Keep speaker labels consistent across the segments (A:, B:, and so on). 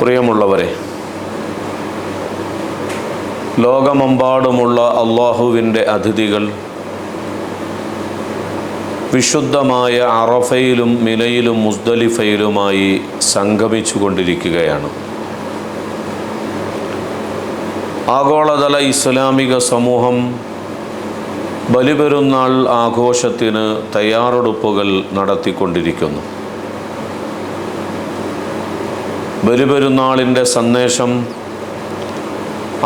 A: പ്രിയമുള്ളവരെ ലോകമെമ്പാടുമുള്ള അള്ളാഹുവിന്റെ അതിഥികൾ വിശുദ്ധമായ അറഫയിലും മിനയിലും മുസ്ദലിഫയിലുമായി സംഗമിച്ചു കൊണ്ടിരിക്കുകയാണ് ആഗോളതല ഇസ്ലാമിക സമൂഹം ബലിപെരുന്നാൾ ആഘോഷത്തിന് തയ്യാറെടുപ്പുകൾ നടത്തിക്കൊണ്ടിരിക്കുന്നു. ബലിപെരുന്നാളിന്റെ സന്ദേശം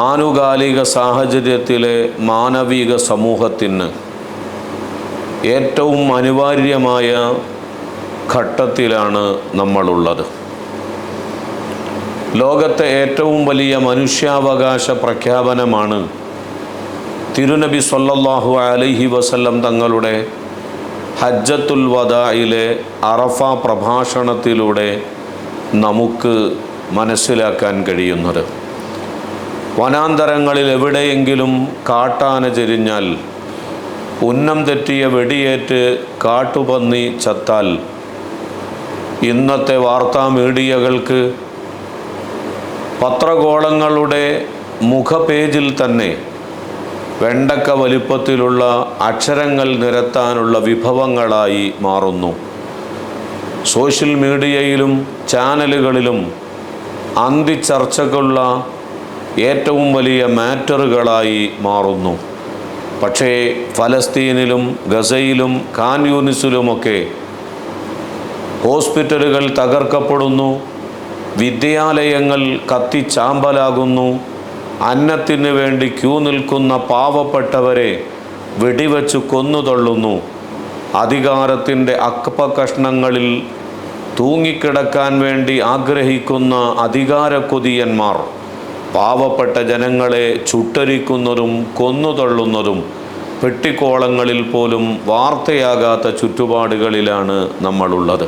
A: ആനുകാലിക സാഹചര്യത്തിലെ മാനവിക സമൂഹത്തിന് ഏറ്റവും അനിവാര്യമായ ഘട്ടത്തിലാണ് നമ്മളുള്ളത്. ലോകത്തെ ഏറ്റവും വലിയ മനുഷ്യാവകാശ പ്രഖ്യാപനമാണ് തിരുനബി സൊല്ലാഹു അലൈഹി വസല്ലം തങ്ങളുടെ ഹജ്ജത്തുൽ വദായിലെ അറഫ പ്രഭാഷണത്തിലൂടെ നമുക്ക് മനസ്സിലാക്കാൻ കഴിയുന്നത്. വനാന്തരങ്ങളിൽ എവിടെയെങ്കിലും കാട്ടാന ചെരിഞ്ഞാൽ ഉന്നം തെറ്റിയ വെടിയേറ്റ് കാട്ടുപന്നി ചത്താൽ ഇന്നത്തെ വാർത്താ മീഡിയകൾക്ക് പത്രകോളങ്ങളുടെ മുഖപേജിൽ തന്നെ വെണ്ടക്ക വലിപ്പത്തിലുള്ള അക്ഷരങ്ങൾ നിരത്താനുള്ള വിഭവങ്ങളായി മാറുന്നു. സോഷ്യൽ മീഡിയയിലും ചാനലുകളിലും അന്തി ചർച്ചക്കുള്ള ഏറ്റവും വലിയ മാറ്ററുകളായി മാറുന്നു. പക്ഷേ ഫലസ്തീനിലും ഗസയിലും ഖാൻ യൂണിസിലുമൊക്കെ ഹോസ്പിറ്റലുകൾ തകർക്കപ്പെടുന്നു വിദ്യാലയങ്ങൾ കത്തിച്ചാമ്പലാകുന്നു അന്നത്തിന് വേണ്ടി ക്യൂ നിൽക്കുന്ന പാവപ്പെട്ടവരെ വെടിവെച്ച് കൊന്നുതള്ളുന്നു. അധികാരത്തിന്റെ അക്കപ്പകഷ്ണങ്ങളിൽ തൂങ്ങിക്കിടക്കാൻ വേണ്ടി ആഗ്രഹിക്കുന്ന അധികാരക്കൊതിയന്മാർ പാവപ്പെട്ട ജനങ്ങളെ ചുട്ടരിക്കുന്നതും കൊന്നുതള്ളുന്നതും പെട്ടിക്കോളങ്ങളിൽ പോലും വാർത്തയാകാത്ത ചുറ്റുപാടുകളിലാണ് നമ്മളുള്ളത്.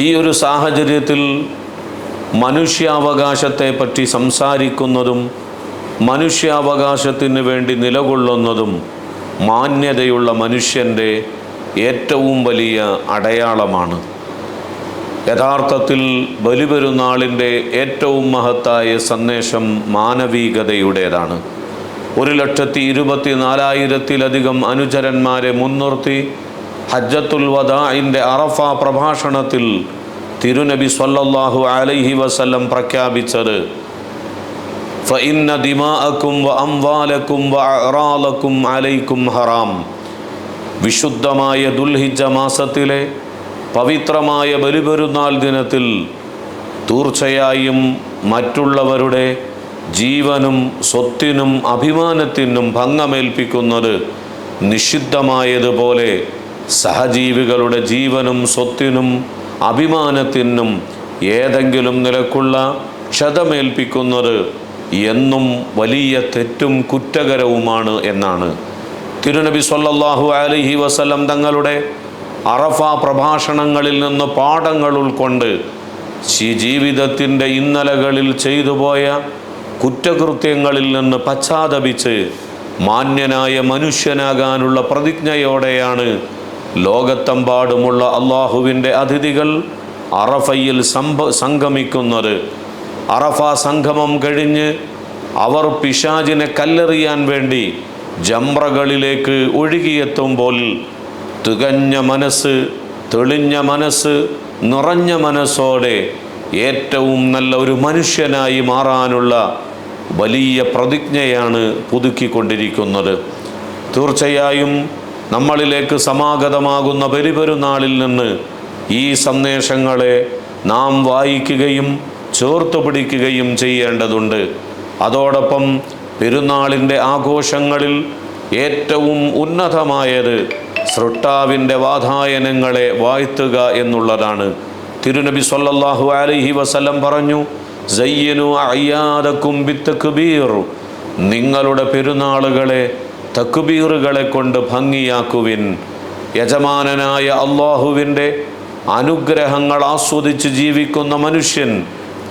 A: ഈ ഒരു സാഹചര്യത്തിൽ മനുഷ്യാവകാശത്തെ പറ്റി സംസാരിക്കുന്നതും മനുഷ്യാവകാശത്തിന് വേണ്ടി നിലകൊള്ളുന്നതും മാന്യതയുള്ള മനുഷ്യന്റെ ഏറ്റവും വലിയ അടയാളമാണ്. യഥാർത്ഥത്തിൽ ബലിപെരുന്നാളിന്റെ ഏറ്റവും മഹത്തായ സന്ദേശം മാനവികതയുടേതാണ്. ഒരു ലക്ഷത്തി ഇരുപത്തി നാലായിരത്തിലധികം അനുചരന്മാരെ മുൻനിർത്തി ഹജ്ജത്തുൽ വദാഇന്റെ അറഫ പ്രഭാഷണത്തിൽ തിരുനബി സ്വല്ലല്ലാഹു അലൈഹി വസല്ലം പ്രഖ്യാപിച്ചത് ഫഇന്ന ദിമാഅക്കും വ അംവാലക്കും വ അറാലക്കും അലൈക്കും ഹറാം. വിശുദ്ധമായ ദുൽഹിജ മാസത്തിലെ പവിത്രമായ ബലിപെരുന്നാൾ ദിനത്തിൽ തീർച്ചയായും മറ്റുള്ളവരുടെ ജീവനും സ്വത്തിനും അഭിമാനത്തിനും ഭംഗമേൽപ്പിക്കുന്നത് നിഷിദ്ധമായതുപോലെ സഹജീവികളുടെ ജീവനും സ്വത്തിനും അഭിമാനത്തിനും ഏതെങ്കിലും നിലക്കുള്ള ക്ഷതമേൽപ്പിക്കുന്നത് എന്നും വലിയ തെറ്റും കുറ്റകരവുമാണ് എന്നാണ് തിരുനബി സല്ലാഹു അലഹി വസ്ലം തങ്ങളുടെ അറഫ പ്രഭാഷണങ്ങളിൽ നിന്ന് പാഠങ്ങൾ ഉൾക്കൊണ്ട് ജീവിതത്തിന്റെ ഇന്നലകളിൽ ചെയ്തുപോയ കുറ്റകൃത്യങ്ങളിൽ നിന്ന് പശ്ചാത്തപിച്ച് മാന്യനായ മനുഷ്യനാകാനുള്ള പ്രതിജ്ഞയോടെയാണ് ലോകത്തെമ്പാടുമുള്ള അള്ളാഹുവിന്റെ അതിഥികൾ അറഫയിൽ സംഭ സംഗമിക്കുന്നത്. അറഫ സംഗമം കഴിഞ്ഞ് അവർ പിശാജിനെ കല്ലെറിയാൻ വേണ്ടി ജംറകളിലേക്ക് ഒഴുകിയെത്തുമ്പോൾ തികഞ്ഞ മനസ്സ് തെളിഞ്ഞ മനസ്സ് നിറഞ്ഞ മനസ്സോടെ ഏറ്റവും നല്ല ഒരു മനുഷ്യനായി മാറാനുള്ള വലിയ പ്രതിജ്ഞയാണ് പുതുക്കിക്കൊണ്ടിരിക്കുന്നത്. തീർച്ചയായും നമ്മളിലേക്ക് സമാഗതമാകുന്ന പെരുപെരുന്നാളിൽ നിന്ന് ഈ സന്ദേശങ്ങളെ നാം വായിക്കുകയും ചേർത്ത് പിടിക്കുകയും ചെയ്യേണ്ടതുണ്ട്. അതോടൊപ്പം പെരുന്നാളിന്റെ ആഘോഷങ്ങളിൽ ഏറ്റവും ഉന്നതമായത് സൃഷ്ടാവിന്റെ വാതായനങ്ങളെ വാഴ്ത്തുക എന്നുള്ളതാണ്. തിരുനബി സൊല്ലാഹു അലഹി വസല്ലം പറഞ്ഞു സയ്യനു അയ്യാദക്കും ബിത്തക്ബീർ. നിങ്ങളുടെ പെരുന്നാളുകളെ തക്കുബീറുകളെ കൊണ്ട് ഭംഗിയാക്കുവിൻ. യജമാനനായ അള്ളാഹുവിന്റെ അനുഗ്രഹങ്ങൾ ആസ്വദിച്ച് ജീവിക്കുന്ന മനുഷ്യൻ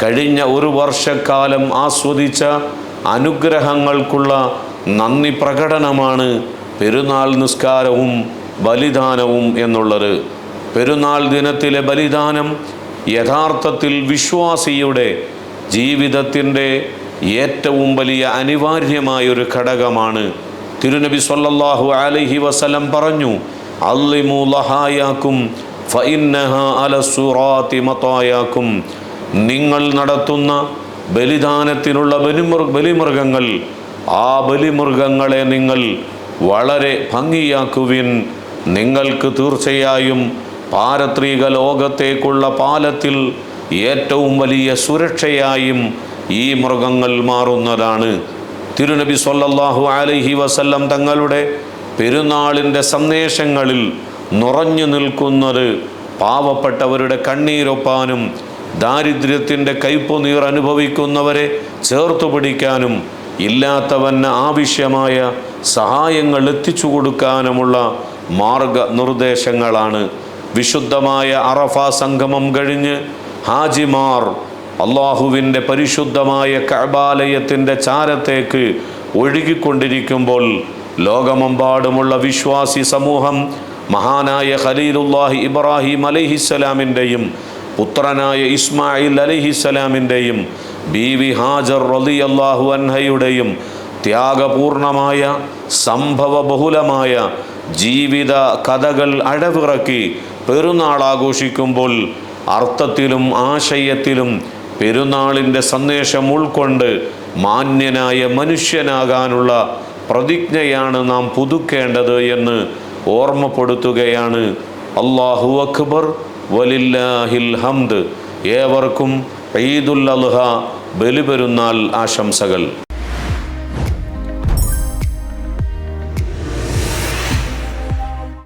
A: കഴിഞ്ഞ ഒരു വർഷക്കാലം ആസ്വദിച്ച അനുഗ്രഹങ്ങൾക്കുള്ള നന്ദി പ്രകടനമാണ് പെരുന്നാൾ നിസ്കാരവും ബലിദാനവും എന്നുള്ളത്. പെരുന്നാൾ ദിനത്തിലെ ബലിദാനം യഥാർത്ഥത്തിൽ വിശ്വാസിയുടെ ജീവിതത്തിന്റെ ഏറ്റവും വലിയ അനിവാര്യമായൊരു ഘടകമാണ്. തിരുനബി സൊല്ലാഹു അലഹി വസല്ലം പറഞ്ഞു അല്ലിമു ലഹായാക്കും ഫഇന്നഹ അലസുറാത്തി മതായാക്കും നിങ്ങൾ നടത്തുന്ന ബലിദാനത്തിനുള്ള ബലിമൃ ബലിമൃഗങ്ങൾ ആ ബലിമൃഗങ്ങളെ നിങ്ങൾ വളരെ ഭംഗിയാക്കുവിൻ. നിങ്ങൾക്ക് തീർച്ചയായും പാരത്രിക ലോകത്തേക്കുള്ള പാലത്തിൽ ഏറ്റവും വലിയ സുരക്ഷയായും ഈ മൃഗങ്ങൾ മാറുന്നതാണ്. തിരുനബി സൊല്ലാഹു അലഹി വസല്ലം തങ്ങളുടെ പെരുന്നാളിന്റെ സന്ദേശങ്ങളിൽ നിറഞ്ഞു നിൽക്കുന്നത് പാവപ്പെട്ടവരുടെ കണ്ണീരൊപ്പാനും ദാരിദ്ര്യത്തിന്റെ കയ്പുനീർ അനുഭവിക്കുന്നവരെ ചേർത്തു പിടിക്കാനും ഇല്ലാത്തവന് ആവശ്യമായ സഹായങ്ങൾ എത്തിച്ചു കൊടുക്കാനുമുള്ള മാർഗനിർദ്ദേശങ്ങളാണ്. വിശുദ്ധമായ അറഫ സംഗമം കഴിഞ്ഞ് ഹാജിമാർ അള്ളാഹുവിന്റെ പരിശുദ്ധമായ കബാലയത്തിന്റെ ചാരത്തേക്ക് ഒഴുകിക്കൊണ്ടിരിക്കുമ്പോൾ ലോകമെമ്പാടുമുള്ള വിശ്വാസി സമൂഹം മഹാനായ ഖലീലുല്ലാഹി ഇബ്രാഹിം അലൈഹിസ്സലാമിന്റെയും പുത്രനായ ഇസ്മായിൽ അലൈഹിസ്സലാമിന്റെയും ബീവി ഹാജർ റലി അള്ളാഹു അൻഹയുടെയും ത്യാഗപൂർണമായ സംഭവ ബഹുലമായ ജീവിത കഥകൾ അടവിറക്കി പെരുന്നാൾ ആഘോഷിക്കുമ്പോൾ അർത്ഥത്തിലും ആശയത്തിലും പെരുന്നാളിന്റെ സന്ദേശം ഉൾക്കൊണ്ട് മാന്യനായ മനുഷ്യനാകാനുള്ള പ്രതിജ്ഞയാണ് നാം പുതുക്കേണ്ടത് എന്ന് ഓർമ്മപ്പെടുത്തുകയാണ് അള്ളാഹു അക്ബർ. വലില്ലാഹിൽ ഹംദ്. ഏവർക്കും ഈദുൽ അൽഹ ബലിപെരുന്നാൾ ആശംസകൾ.